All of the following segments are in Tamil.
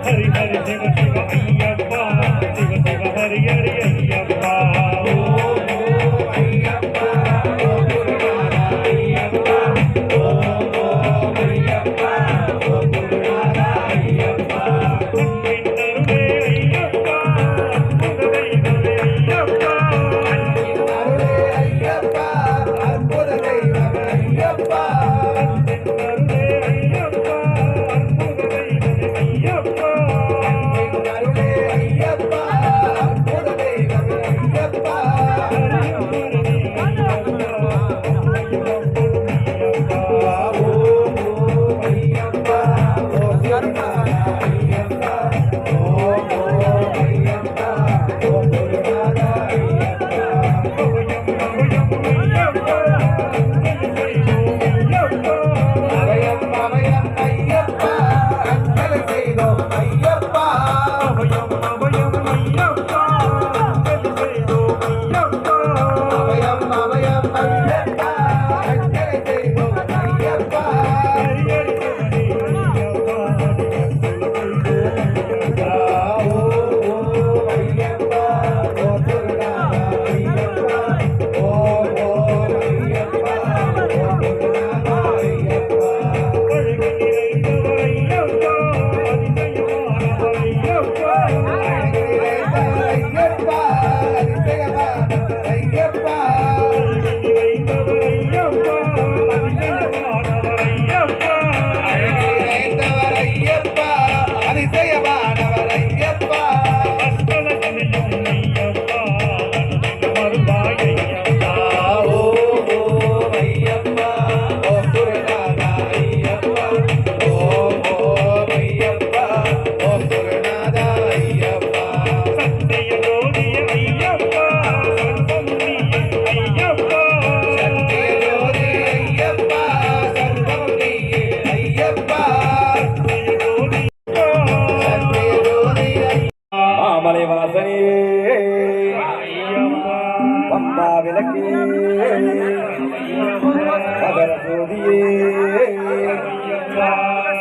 ஹரி ஹரி சிவ சிவ ஐயப்பா சிவ சிவ ஹரி ஹரி ஐயப்பா விளக்கே மகர ஜோதியே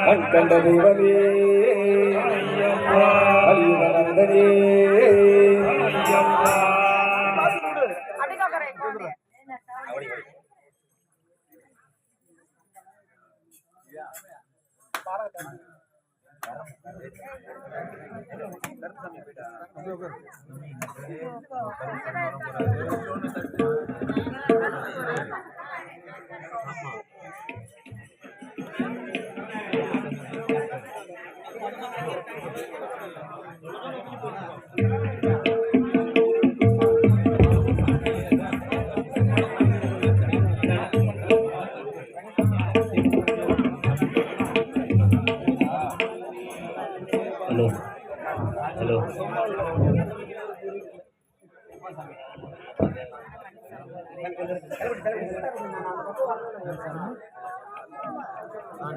கண் கண்ட தெய்வமே கலியுகநந்தனே. ஹலோ ஹலோ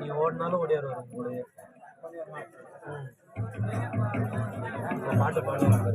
நீ ஓடினாலும் ஓடியாருவாரு கூடயே பாட்டு பாடுவாங்க.